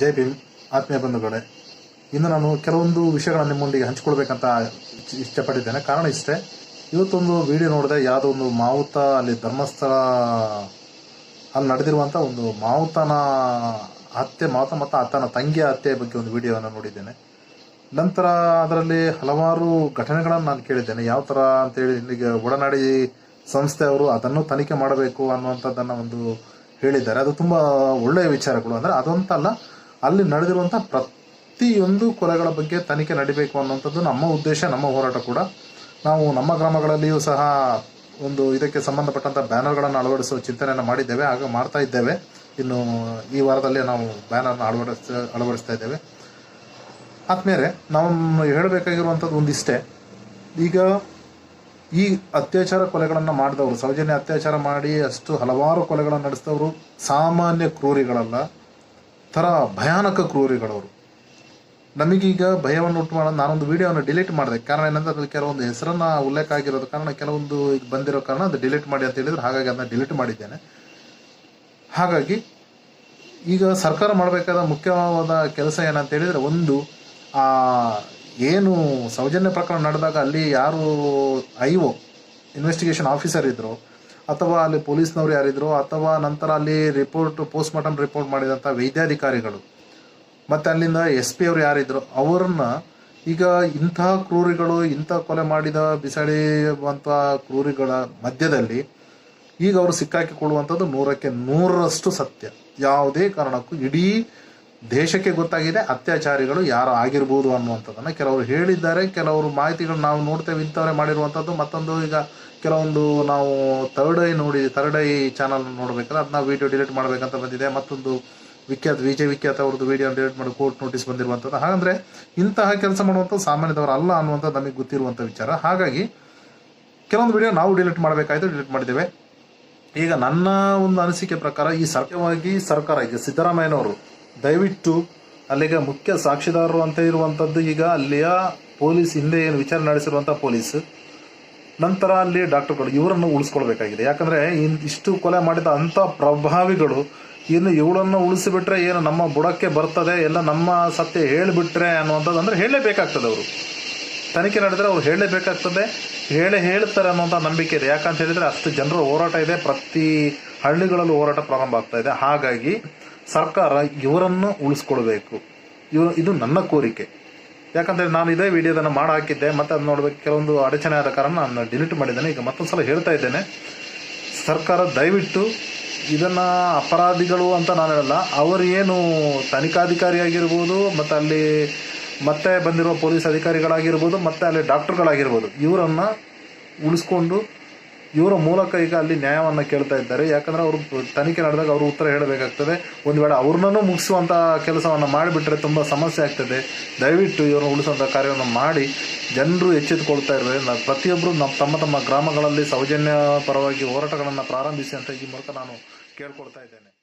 ಜೈ ಭೀಮ್, ಆತ್ಮೀಯ ಬಂಧುಗಳೇ. ಇನ್ನು ನಾನು ಕೆಲವೊಂದು ವಿಷಯಗಳನ್ನು ನಿಮ್ಮೊಂದಿಗೆ ಹಂಚಿಕೊಳ್ಬೇಕಂತ ಇಷ್ಟಪಟ್ಟಿದ್ದೇನೆ. ಕಾರಣ ಇಷ್ಟೇ, ಇವತ್ತೊಂದು ವಿಡಿಯೋ ನೋಡಿದೆ ಯಾವುದೋ ಒಂದು ಮಾವುತ, ಅಲ್ಲಿ ಧರ್ಮಸ್ಥಳ, ಅಲ್ಲಿ ನಡೆದಿರುವಂಥ ಒಂದು ಮಾವುತನ ಹತ್ಯೆ, ಮಾವುತ ಮತ್ತು ಆತನ ತಂಗಿಯ ಹತ್ಯೆ ಬಗ್ಗೆ ಒಂದು ವಿಡಿಯೋವನ್ನು ನೋಡಿದ್ದೇನೆ. ನಂತರ ಅದರಲ್ಲಿ ಹಲವಾರು ಘಟನೆಗಳನ್ನು ನಾನು ಕೇಳಿದ್ದೇನೆ. ಯಾವ ಥರ ಅಂತೇಳಿ ಇಲ್ಲಿಗೆ ಒಡನಾಡಿ ಸಂಸ್ಥೆಯವರು ಅದನ್ನು ತನಿಖೆ ಮಾಡಬೇಕು ಅನ್ನುವಂಥದ್ದನ್ನು ಒಂದು ಹೇಳಿದ್ದಾರೆ. ಅದು ತುಂಬ ಒಳ್ಳೆಯ ವಿಚಾರಗಳು. ಅಂದರೆ ಅದಂತಲ್ಲ ಅಲ್ಲಿ ನಡೆದಿರುವಂಥ ಪ್ರತಿಯೊಂದು ಕೊಲೆಗಳ ಬಗ್ಗೆ ತನಿಖೆ ನಡಿಬೇಕು ಅನ್ನುವಂಥದ್ದು ನಮ್ಮ ಉದ್ದೇಶ, ನಮ್ಮ ಹೋರಾಟ ಕೂಡ. ನಾವು ನಮ್ಮ ಗ್ರಾಮಗಳಲ್ಲಿಯೂ ಸಹ ಒಂದು ಇದಕ್ಕೆ ಸಂಬಂಧಪಟ್ಟಂಥ ಬ್ಯಾನರ್ಗಳನ್ನು ಅಳವಡಿಸುವ ಚಿಂತನೆಯನ್ನು ಮಾಡಿದ್ದೇವೆ ಆಗ ಮಾಡ್ತಾ ಇದ್ದೇವೆ. ಇನ್ನು ಈ ವಾರದಲ್ಲಿ ನಾವು ಬ್ಯಾನರ್ನ ಅಳವಡಿಸ್, ಅಳವಡಿಸ್ತಾ ಇದ್ದೇವೆ. ಆದ್ಮೇಲೆ ನಾವು ಹೇಳಬೇಕಾಗಿರುವಂಥದ್ದು ಒಂದಿಷ್ಟೇ. ಈಗ ಈ ಅತ್ಯಾಚಾರ ಕೊಲೆಗಳನ್ನು ಮಾಡಿದವರು, ಸೌಜನ್ಯ ಅತ್ಯಾಚಾರ ಮಾಡಿ ಅಷ್ಟು ಹಲವಾರು ಕೊಲೆಗಳನ್ನು ನಡೆಸಿದವರು ಸಾಮಾನ್ಯ ಕ್ರೂರಿಗಳಲ್ಲ. ಥರ ಭಯಾನಕ ಕ್ರೂರಿಗಳವರು. ನಮಗೀಗ ಭಯವನ್ನು ಉಂಟು ಮಾಡೋದು ನಾನೊಂದು ವಿಡಿಯೋವನ್ನು ಡಿಲೀಟ್ ಮಾಡಿದೆ. ಕಾರಣ ಏನಂದ್ರೆ ಅದಕ್ಕೆ ಕೆಲವೊಂದು ಹೆಸರನ್ನು ಉಲ್ಲೇಖ ಆಗಿರೋದು ಕಾರಣ ಕೆಲವೊಂದು ಇದು ಬಂದಿರೋ ಕಾರಣ ಅದು ಡಿಲೀಟ್ ಮಾಡಿ ಅಂತ ಹೇಳಿದ್ರೆ. ಹಾಗಾಗಿ ಅದನ್ನ ಡಿಲೀಟ್ ಮಾಡಿದ್ದೇನೆ. ಹಾಗಾಗಿ ಈಗ ಸರ್ಕಾರ ಮಾಡಬೇಕಾದ ಮುಖ್ಯವಾದ ಕೆಲಸ ಏನಂತ ಹೇಳಿದರೆ ಒಂದು, ಆ ಏನು ಸೌಜನ್ಯ ಪ್ರಕರಣ ನಡೆದಾಗ ಅಲ್ಲಿ ಯಾರು ಐ ಒ ಇನ್ವೆಸ್ಟಿಗೇಷನ್ ಆಫೀಸರ್ ಇದ್ರು ಅಥವಾ ಅಲ್ಲಿ ಪೊಲೀಸ್ನವ್ರು ಯಾರಿದ್ರು, ಅಥವಾ ನಂತರ ಅಲ್ಲಿ ರಿಪೋರ್ಟ್ ಪೋಸ್ಟ್ ಮಾರ್ಟಮ್ ರಿಪೋರ್ಟ್ ಮಾಡಿದಂಥ ವೈದ್ಯಾಧಿಕಾರಿಗಳು, ಮತ್ತು ಅಲ್ಲಿಂದ ಎಸ್ ಪಿ ಅವರು ಯಾರಿದ್ರು, ಅವ್ರನ್ನ ಈಗ ಇಂತಹ ಕ್ರೂರಿಗಳು, ಇಂಥ ಕೊಲೆ ಮಾಡಿದ ಬಿಸಾಡಿರುವಂಥ ಕ್ರೂರಿಗಳ ಮಧ್ಯದಲ್ಲಿ ಈಗ ಅವರು ಸಿಕ್ಕಾಕಿಕೊಳ್ಳುವಂಥದ್ದು ನೂರಕ್ಕೆ ನೂರರಷ್ಟು ಸತ್ಯ. ಯಾವುದೇ ಕಾರಣಕ್ಕೂ ಇಡೀ ದೇಶಕ್ಕೆ ಗೊತ್ತಾಗಿದೆ ಅತ್ಯಾಚಾರಿಗಳು ಯಾರು ಆಗಿರ್ಬೋದು ಅನ್ನುವಂಥದ್ದನ್ನು ಕೆಲವರು ಹೇಳಿದ್ದಾರೆ. ಕೆಲವರು ಮಾಹಿತಿಗಳು ನಾವು ನೋಡ್ತೇವೆ, ಇಂಥವರೇ ಮಾಡಿರುವಂಥದ್ದು. ಮತ್ತೊಂದು ಈಗ ಕೆಲವೊಂದು ನಾವು ಥರ್ಡ್ ಐ ನೋಡಿ ಥರ್ಡ್ ಐ ಚಾನಲ್ ನೋಡ್ಬೇಕಾದ್ರೆ ಅದನ್ನ ವಿಡಿಯೋ ಡಿಲೀಟ್ ಮಾಡಬೇಕಂತ ಬಂದಿದೆ. ಮತ್ತೊಂದು ವಿಖ್ಯಾತ ವಿಜಯ್ ವಿಖ್ಯಾತ ಅವ್ರದ್ದು ವಿಡಿಯೋ ಡಿಲೀಟ್ ಮಾಡಿ ಕೋರ್ಟ್ ನೋಟಿಸ್ ಬಂದಿರುವಂಥದ್ದು. ಹಾಗಂದ್ರೆ ಇಂತಹ ಕೆಲಸ ಮಾಡುವಂಥದ್ದು ಸಾಮಾನ್ಯದವರು ಅಲ್ಲ ಅನ್ನುವಂಥದ್ದು ನಮಗೆ ಗೊತ್ತಿರುವಂಥ ವಿಚಾರ. ಹಾಗಾಗಿ ಕೆಲವೊಂದು ವಿಡಿಯೋ ನಾವು ಡಿಲೀಟ್ ಮಾಡಬೇಕಾಯ್ತು ಡಿಲೀಟ್ ಮಾಡಿದ್ದೇವೆ. ಈಗ ನನ್ನ ಒಂದು ಅನಿಸಿಕೆ ಪ್ರಕಾರ ಈ ಸರ್ಕಾರವಾಗಿ ಸರ್ಕಾರ, ಈಗ ಸಿದ್ದರಾಮಯ್ಯನವರು ದಯವಿಟ್ಟು ಅಲ್ಲಿಗೆ ಮುಖ್ಯ ಸಾಕ್ಷಿದಾರರು ಅಂತ ಇರುವಂಥದ್ದು ಈಗ ಅಲ್ಲಿಯ ಪೊಲೀಸ್ ಹಿಂದೆ ಏನು ವಿಚಾರಣೆ ನಡೆಸಿರುವಂಥ ಪೊಲೀಸ್. ನಂತರ ಅಲ್ಲಿ ಡಾಕ್ಟರ್ಗಳು ಇವರನ್ನು ಉಳಿಸ್ಕೊಳ್ಬೇಕಾಗಿದೆ. ಯಾಕಂದರೆ ಇನ್- ಇಷ್ಟು ಕೊಲೆ ಮಾಡಿದ ಅಂಥ ಪ್ರಭಾವಿಗಳು ಇನ್ನು ಇವಳನ್ನು ಉಳಿಸಿಬಿಟ್ರೆ ಏನು ನಮ್ಮ ಬುಡಕ್ಕೆ ಬರ್ತದೆ, ಎಲ್ಲ ನಮ್ಮ ಸತ್ಯ ಹೇಳಿಬಿಟ್ರೆ ಅನ್ನುವಂಥದ್ದು ಅಂದರೆ ಹೇಳಲೇಬೇಕಾಗ್ತದೆ ಅವರು. ತನಿಖೆ ನಡೆದರೆ ಅವ್ರು ಹೇಳಲೇಬೇಕಾಗ್ತದೆ, ಹೇಳೇ ಹೇಳ್ತಾರೆ ಅನ್ನುವಂಥ ನಂಬಿಕೆ ಇದೆ. ಯಾಕಂತ ಹೇಳಿದರೆ ಅಷ್ಟು ಜನರ ಹೋರಾಟ ಇದೆ, ಪ್ರತಿ ಹಳ್ಳಿಗಳಲ್ಲೂ ಹೋರಾಟ ಪ್ರಾರಂಭ ಆಗ್ತಾ ಇದೆ. ಹಾಗಾಗಿ ಸರ್ಕಾರ ಇವರನ್ನು ಉಳಿಸ್ಕೊಳ್ಬೇಕು ಇವರು ಇದು ನನ್ನ ಕೋರಿಕೆ. ಯಾಕಂದರೆ ನಾನು ಇದೇ ವಿಡಿಯೋದನ್ನು ಮಾಡಿ ಹಾಕಿದ್ದೆ ಮತ್ತೆ ಅದು ನೋಡಬೇಕು. ಕೆಲವೊಂದು ಅಡಚಣೆ ಆದ ಕಾರಣ ನಾನು ಡಿಲೀಟ್ ಮಾಡಿದ್ದೇನೆ. ಈಗ ಮತ್ತೊಂದ್ಸಲ ಹೇಳ್ತಾ ಇದ್ದೇನೆ. ಸರ್ಕಾರ ದಯವಿಟ್ಟು ಇದನ್ನು ಅಪರಾಧಿಗಳು ಅಂತ ನಾನು ಹೇಳಲ್ಲ ಅವರು ಏನು ತನಿಖಾಧಿಕಾರಿ ಆಗಿರ್ಬೋದು ಮತ್ತು ಅಲ್ಲಿ ಮತ್ತೆ ಬಂದಿರುವ ಪೊಲೀಸ್ ಅಧಿಕಾರಿಗಳಾಗಿರ್ಬೋದು, ಮತ್ತು ಅಲ್ಲಿ ಡಾಕ್ಟರ್ಗಳಾಗಿರ್ಬೋದು ಇವರನ್ನು ಉಳಿಸ್ಕೊಂಡು ಇವರ ಮೂಲಕ ಈಗ ಅಲ್ಲಿ ನ್ಯಾಯವನ್ನು ಕೇಳ್ತಾ ಇದ್ದಾರೆ. ಯಾಕಂದ್ರೆ ಅವರು ತನಿಖೆ ನಡೆದಾಗ ಅವರು ಉತ್ತರ ಹೇಳಬೇಕಾಗ್ತದೆ. ಒಂದು ವೇಳೆ ಅವ್ರನ್ನೂ ಮುಗಿಸುವಂಥ ಕೆಲಸವನ್ನು ಮಾಡಿಬಿಟ್ರೆ ತುಂಬ ಸಮಸ್ಯೆ ಆಗ್ತದೆ. ದಯವಿಟ್ಟು ಇವ್ರನ್ನ ಉಳಿಸುವಂಥ ಕಾರ್ಯವನ್ನು ಮಾಡಿ ಜನರು ಎಚ್ಚೆತ್ತುಕೊಳ್ತಾ ಇದ್ದಾರೆ ಪ್ರತಿಯೊಬ್ಬರು ನಮ್ಮ ತಮ್ಮ ತಮ್ಮ ಗ್ರಾಮಗಳಲ್ಲಿ ಸೌಜನ್ಯ ಪರವಾಗಿ ಹೋರಾಟಗಳನ್ನು ಪ್ರಾರಂಭಿಸಿ ಅಂತ ಈ ಮೂಲಕ ನಾನು ಕೇಳ್ಕೊಳ್ತಾ ಇದ್ದೇನೆ.